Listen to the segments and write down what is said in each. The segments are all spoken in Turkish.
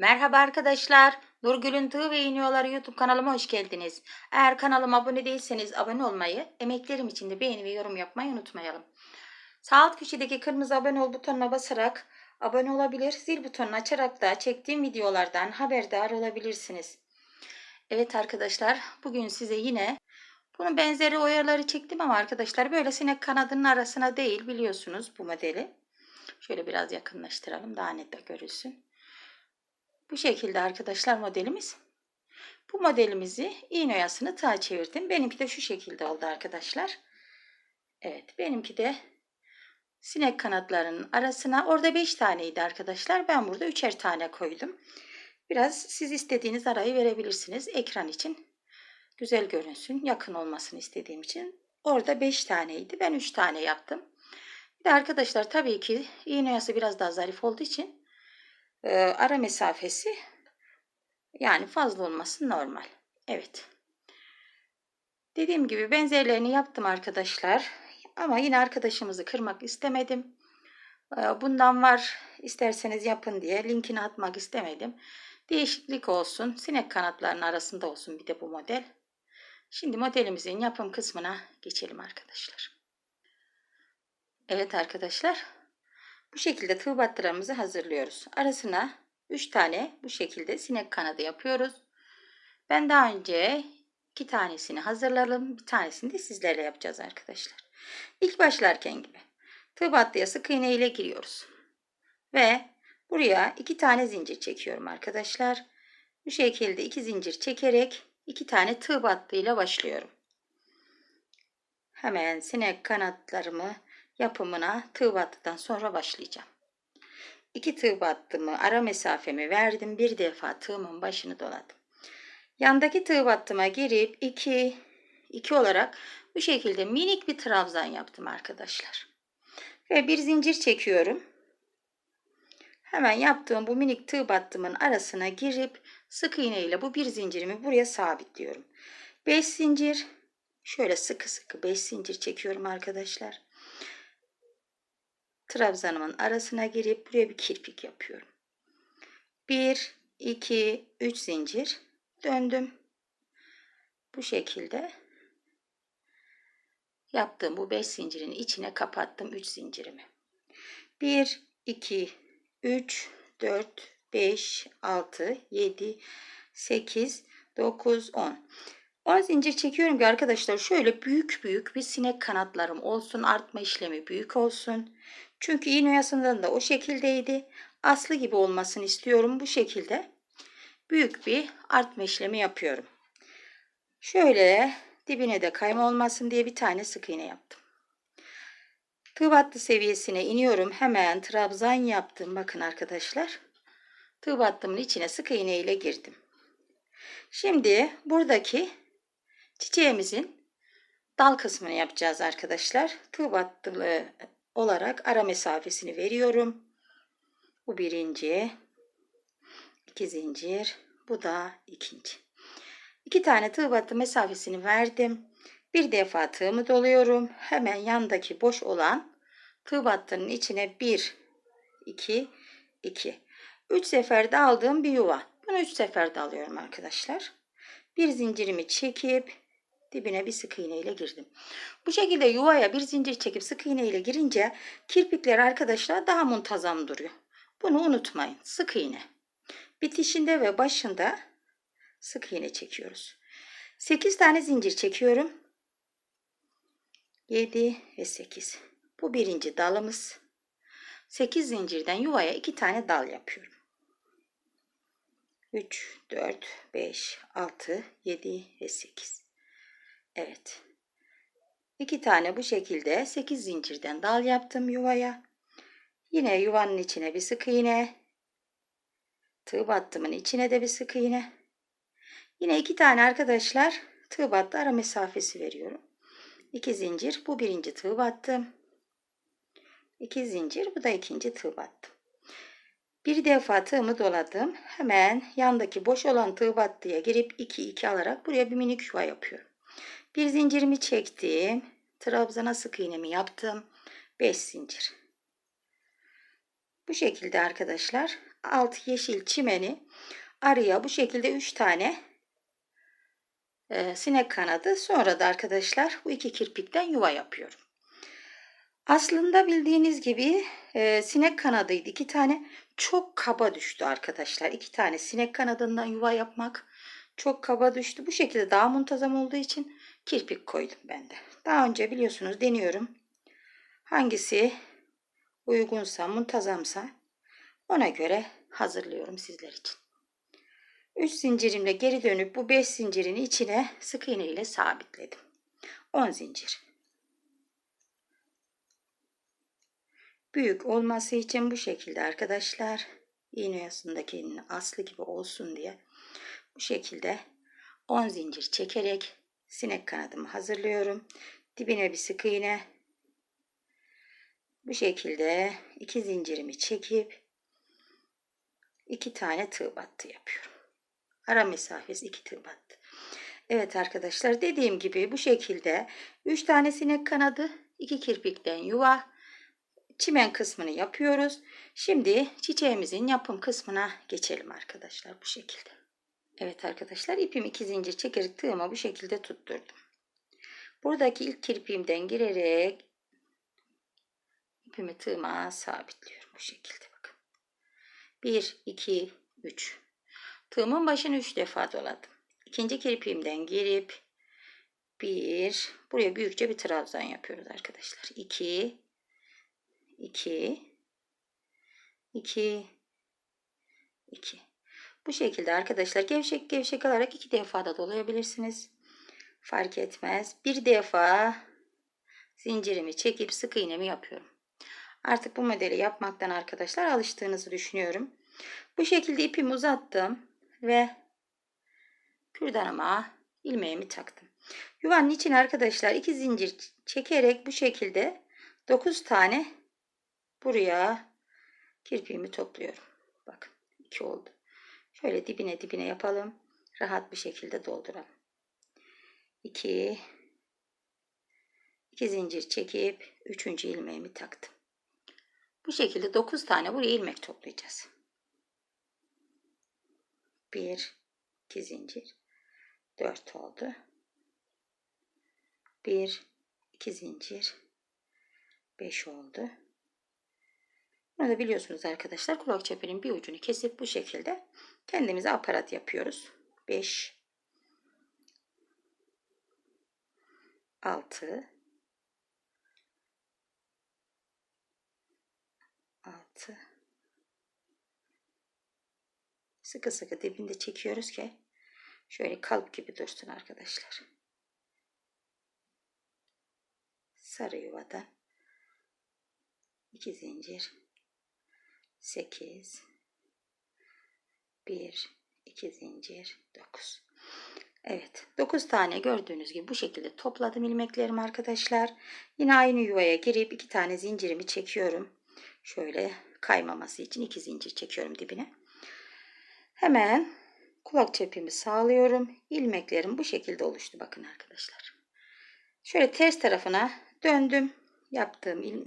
Merhaba arkadaşlar. Nurgül'ün Tığ ve İğniyorları YouTube kanalıma hoş geldiniz. Eğer kanalıma abone değilseniz abone olmayı, emeklerim için de beğeni ve yorum yapmayı unutmayalım. Sağ alt köşedeki kırmızı abone ol butonuna basarak abone olabilir, zil butonunu açarak da çektiğim videolardan haberdar olabilirsiniz. Evet arkadaşlar, bugün size yine bunun benzeri oyaları çektim ama arkadaşlar böyle sinek kanadının arasına değil biliyorsunuz bu modeli. Şöyle biraz yakınlaştıralım daha net de görülsün. Bu şekilde arkadaşlar modelimiz. Bu modelimizi iğne oyasını tığ çevirdim. Benimki de şu şekilde oldu arkadaşlar. Evet benimki de sinek kanatlarının arasına orada 5 taneydi arkadaşlar. Ben burada 3'er tane koydum. Biraz siz istediğiniz arayı verebilirsiniz. Ekran için güzel görünsün. Yakın olmasını istediğim için. Orada 5 taneydi. Ben 3 tane yaptım. Bir de arkadaşlar tabii ki iğne oyası biraz daha zarif olduğu için e, ara mesafesi yani fazla olması normal. Evet. Dediğim gibi benzerlerini yaptım arkadaşlar. Ama yine arkadaşımızı kırmak istemedim. E, bundan var isterseniz yapın diye linkini atmak istemedim. Değişiklik olsun. Sinek kanatlarının arasında olsun bir de bu model. Şimdi modelimizin yapım kısmına geçelim arkadaşlar. Evet arkadaşlar. Bu şekilde tığ battıramızı hazırlıyoruz. Arasına 3 tane bu şekilde sinek kanadı yapıyoruz. Ben daha önce iki tanesini hazırladım. Bir tanesini de sizlerle yapacağız arkadaşlar. İlk başlarken gibi tığ battıya sık iğne ile giriyoruz. Ve buraya iki tane zincir çekiyorum arkadaşlar. Bu şekilde iki zincir çekerek iki tane tığ battıyla başlıyorum. Hemen sinek kanatlarımı yapımına tığ battıdan sonra başlayacağım. İki tığ battımı ara mesafemi verdim. Bir defa tığımın başını doladım. Yandaki tığ battıma girip 2 2 olarak bu şekilde minik bir trabzan yaptım arkadaşlar. Ve bir zincir çekiyorum. Hemen yaptığım bu minik tığ battımın arasına girip sık iğne ile bu bir zincirimi buraya sabitliyorum. 5 zincir şöyle sıkı sıkı 5 zincir çekiyorum arkadaşlar trabzanımın arasına girip buraya bir kirpik yapıyorum. 1 2 3 zincir döndüm. Bu şekilde yaptığım bu 5 zincirin içine kapattım 3 zincirimi. 1 2 3 4 5 6 7 8 9 10 10 zincir çekiyorum ki arkadaşlar şöyle büyük büyük bir sinek kanatlarım olsun. Artma işlemi büyük olsun. Çünkü iğne oyasından da o şekildeydi. Aslı gibi olmasını istiyorum. Bu şekilde büyük bir artma işlemi yapıyorum. Şöyle dibine de kayma olmasın diye bir tane sık iğne yaptım. Tığ seviyesine iniyorum. Hemen trabzan yaptım. Bakın arkadaşlar. Tığ içine sık iğne ile girdim. Şimdi buradaki çiçeğimizin dal kısmını yapacağız arkadaşlar. Tığ olarak ara mesafesini veriyorum. Bu birinci. iki zincir. Bu da ikinci. İki tane tığ battı mesafesini verdim. Bir defa tığımı doluyorum. Hemen yandaki boş olan tığ battının içine bir, iki, iki. Üç seferde aldığım bir yuva. Bunu üç seferde alıyorum arkadaşlar. Bir zincirimi çekip dibine bir sık iğne ile girdim. Bu şekilde yuvaya bir zincir çekip sık iğne ile girince kirpikler arkadaşlar daha muntazam duruyor. Bunu unutmayın. Sık iğne. Bitişinde ve başında sık iğne çekiyoruz. 8 tane zincir çekiyorum. 7 ve 8. Bu birinci dalımız. 8 zincirden yuvaya 2 tane dal yapıyorum. 3, 4, 5, 6, 7 ve 8. Evet. İki tane bu şekilde 8 zincirden dal yaptım yuvaya. Yine yuvanın içine bir sık iğne. Tığ battımın içine de bir sık iğne. Yine iki tane arkadaşlar tığ battı ara mesafesi veriyorum. 2 zincir bu birinci tığ battım. 2 zincir bu da ikinci tığ battım. Bir defa tığımı doladım. Hemen yandaki boş olan tığ battıya girip 2 2 alarak buraya bir minik yuva yapıyorum. Bir zincirimi çektim. Trabzana sık iğnemi yaptım. 5 zincir. Bu şekilde arkadaşlar alt yeşil çimeni araya bu şekilde 3 tane e, sinek kanadı. Sonra da arkadaşlar bu iki kirpikten yuva yapıyorum. Aslında bildiğiniz gibi e, sinek kanadıydı. iki tane çok kaba düştü arkadaşlar. İki tane sinek kanadından yuva yapmak çok kaba düştü. Bu şekilde daha muntazam olduğu için kirpik koydum ben de. Daha önce biliyorsunuz deniyorum. Hangisi uygunsa, muntazamsa ona göre hazırlıyorum sizler için. 3 zincirimle geri dönüp bu 5 zincirin içine sık iğne ile sabitledim. 10 zincir. Büyük olması için bu şekilde arkadaşlar iğne yasındaki aslı gibi olsun diye bu şekilde 10 zincir çekerek sinek kanadımı hazırlıyorum. Dibine bir sık iğne bu şekilde iki zincirimi çekip iki tane tığ battı yapıyorum. Ara mesafesi iki tığ battı. Evet arkadaşlar dediğim gibi bu şekilde 3 tane sinek kanadı, 2 kirpikten yuva, çimen kısmını yapıyoruz. Şimdi çiçeğimizin yapım kısmına geçelim arkadaşlar bu şekilde. Evet arkadaşlar ipimi iki zincir çekerek tığıma bu şekilde tutturdum. Buradaki ilk kirpiğimden girerek ipimi tığıma sabitliyorum bu şekilde bakın. 1 2 3 Tığımın başını 3 defa doladım. İkinci kirpiğimden girip 1 buraya büyükçe bir trabzan yapıyoruz arkadaşlar. 2 2 2 2 Bu şekilde arkadaşlar gevşek gevşek alarak iki defa da dolayabilirsiniz. Fark etmez. Bir defa zincirimi çekip sık iğnemi yapıyorum. Artık bu modeli yapmaktan arkadaşlar alıştığınızı düşünüyorum. Bu şekilde ipimi uzattım ve kürdanıma ilmeğimi taktım. Yuvanın içine arkadaşlar iki zincir çekerek bu şekilde 9 tane buraya kirpiğimi topluyorum. Bakın 2 oldu. Şöyle dibine dibine yapalım. Rahat bir şekilde dolduralım. 2 2 zincir çekip 3. ilmeğimi taktım. Bu şekilde 9 tane buraya ilmek toplayacağız. 1 2 zincir 4 oldu. 1 2 zincir 5 oldu. Bunu da biliyorsunuz arkadaşlar kulak çeperin bir ucunu kesip bu şekilde kendimize aparat yapıyoruz. 5 6 6 sıkı sıkı dibinde çekiyoruz ki şöyle kalp gibi dursun arkadaşlar. Sarı yuvadan 2 zincir. 8 1 2 zincir 9 Evet 9 tane gördüğünüz gibi bu şekilde topladım ilmeklerimi arkadaşlar. Yine aynı yuvaya girip 2 tane zincirimi çekiyorum. Şöyle kaymaması için 2 zincir çekiyorum dibine. Hemen kulak çepimi sağlıyorum. İlmeklerim bu şekilde oluştu bakın arkadaşlar. Şöyle ters tarafına döndüm. Yaptığım il,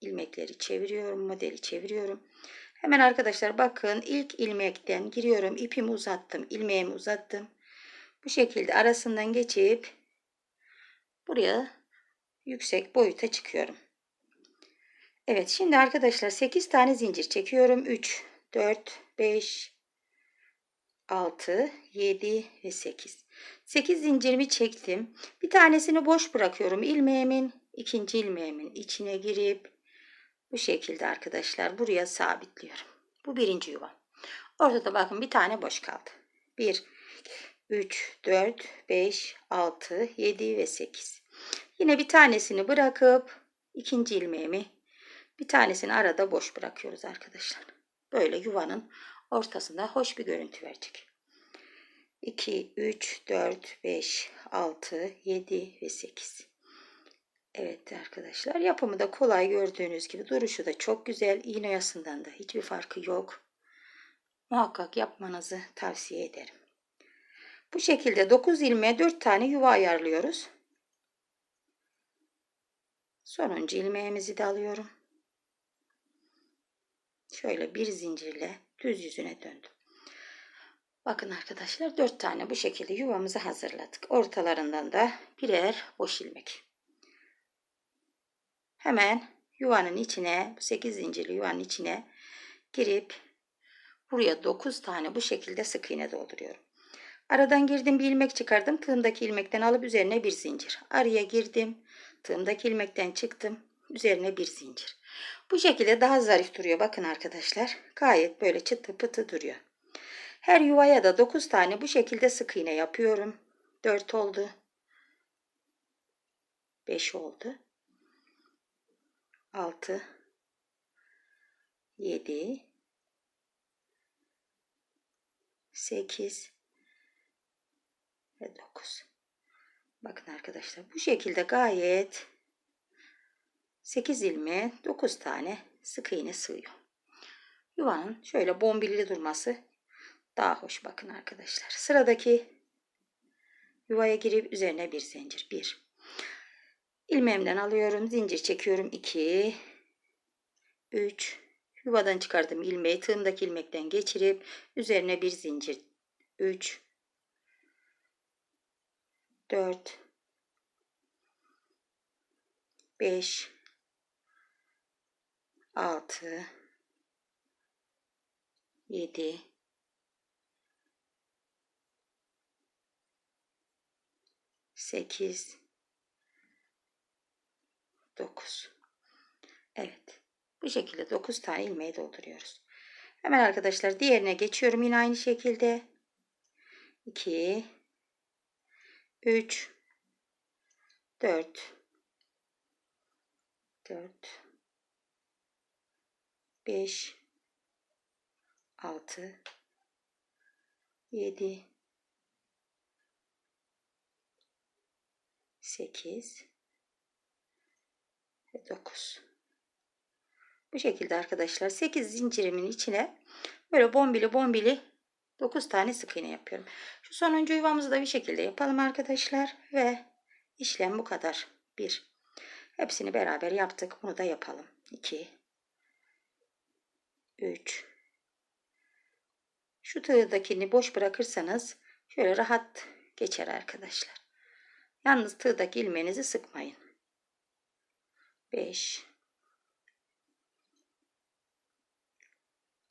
ilmekleri çeviriyorum. Modeli çeviriyorum. Hemen arkadaşlar bakın ilk ilmekten giriyorum. ipimi uzattım. ilmeğimi uzattım. Bu şekilde arasından geçip buraya yüksek boyuta çıkıyorum. Evet şimdi arkadaşlar 8 tane zincir çekiyorum. 3, 4, 5, 6, 7 ve 8. 8 zincirimi çektim. Bir tanesini boş bırakıyorum. ilmeğimin ikinci ilmeğimin içine girip bu şekilde arkadaşlar buraya sabitliyorum. Bu birinci yuva. Ortada bakın bir tane boş kaldı. 1, 3, 4, 5, 6, 7 ve 8. Yine bir tanesini bırakıp ikinci ilmeğimi bir tanesini arada boş bırakıyoruz arkadaşlar. Böyle yuvanın ortasında hoş bir görüntü verecek. 2, 3, 4, 5, 6, 7 ve 8. Evet arkadaşlar yapımı da kolay gördüğünüz gibi duruşu da çok güzel. İğne yasından da hiçbir farkı yok. Muhakkak yapmanızı tavsiye ederim. Bu şekilde 9 ilmeğe 4 tane yuva ayarlıyoruz. Sonuncu ilmeğimizi de alıyorum. şöyle bir zincirle düz yüzüne döndüm. Bakın arkadaşlar dört tane bu şekilde yuvamızı hazırladık. Ortalarından da birer boş ilmek. Hemen yuvanın içine, bu 8 zincirli yuvanın içine girip buraya 9 tane bu şekilde sık iğne dolduruyorum. Aradan girdim bir ilmek çıkardım. Tığımdaki ilmekten alıp üzerine bir zincir. Araya girdim. Tığımdaki ilmekten çıktım. Üzerine bir zincir. Bu şekilde daha zarif duruyor. Bakın arkadaşlar. Gayet böyle çıtı pıtı duruyor. Her yuvaya da 9 tane bu şekilde sık iğne yapıyorum. 4 oldu. 5 oldu. 6 7 8 ve 9. Bakın arkadaşlar bu şekilde gayet 8 ilmeğe 9 tane sık iğne sığıyor. Yuvanın şöyle bombilli durması daha hoş bakın arkadaşlar. Sıradaki yuvaya girip üzerine bir zincir. 1. İlmeğimden alıyorum. Zincir çekiyorum. 2 3 Yuvadan çıkardım ilmeği tığımdaki ilmekten geçirip üzerine bir zincir. 3 4 5 6 7 8 9 Evet. Bu şekilde 9 tane ilmeği dolduruyoruz. Hemen arkadaşlar diğerine geçiyorum yine aynı şekilde. 2 3 4 4 5 6 7 8 ve 9 bu şekilde arkadaşlar 8 zincirimin içine böyle bombili bombili 9 tane sık iğne yapıyorum. Şu sonuncu yuvamızı da bir şekilde yapalım arkadaşlar ve işlem bu kadar. 1 Hepsini beraber yaptık. Bunu da yapalım. 2 3 Şu tığdakini boş bırakırsanız şöyle rahat geçer arkadaşlar. Yalnız tığdaki ilmeğinizi sıkmayın. 5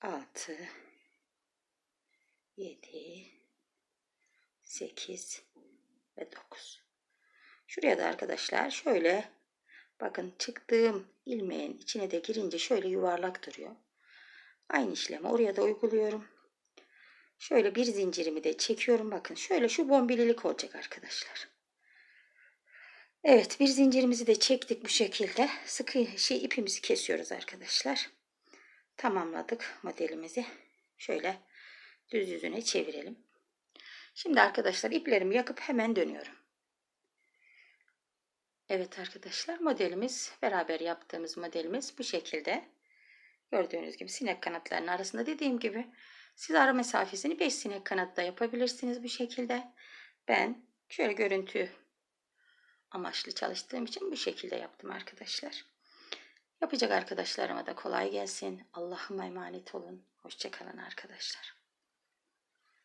6 7 8 ve 9 şuraya da arkadaşlar şöyle bakın çıktığım ilmeğin içine de girince şöyle yuvarlak duruyor. Aynı işlemi oraya da uyguluyorum. Şöyle bir zincirimi de çekiyorum. Bakın şöyle şu bombililik olacak arkadaşlar Evet bir zincirimizi de çektik bu şekilde sıkı şey ipimizi kesiyoruz arkadaşlar tamamladık modelimizi. Şöyle düz yüzüne çevirelim. Şimdi arkadaşlar iplerimi yakıp hemen dönüyorum. Evet arkadaşlar modelimiz beraber yaptığımız modelimiz bu şekilde. Gördüğünüz gibi sinek kanatlarının arasında dediğim gibi siz ara mesafesini 5 sinek kanatta yapabilirsiniz bu şekilde. Ben şöyle görüntü amaçlı çalıştığım için bu şekilde yaptım arkadaşlar. Yapacak arkadaşlarıma da kolay gelsin. Allah'ıma emanet olun. Hoşçakalın arkadaşlar.